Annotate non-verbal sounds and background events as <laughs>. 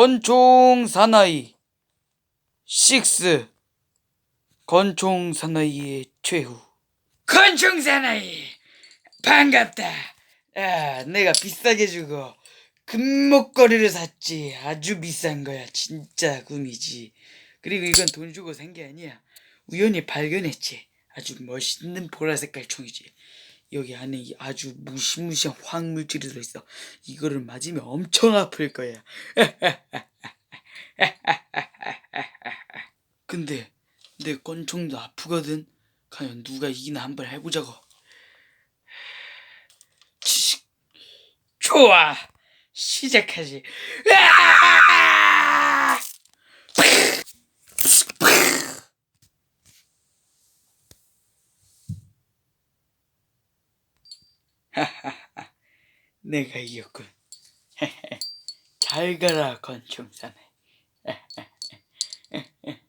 권총 사나이 6 권총 사나이의 최후. 권총 사나이 반갑다. 아 내가 비싸게 주고 금목걸이를 샀지. 아주 비싼 거야. 진짜 꿈이지. 그리고 이건 돈 주고 산 게 아니야. 우연히 발견했지. 아주 멋있는 보라색깔 총이지 여기 안에 이 아주 무시무시한 화학물질이 들어있어. 이거를 맞으면 엄청 아플 거야. <laughs> 근데 내 권총도 아프거든. 과연 누가 이기나 한번 해보자고. 좋아. 시작하지. 으아! <laughs> 내가 이겼군. <laughs> 잘 가라 권총사네 <laughs>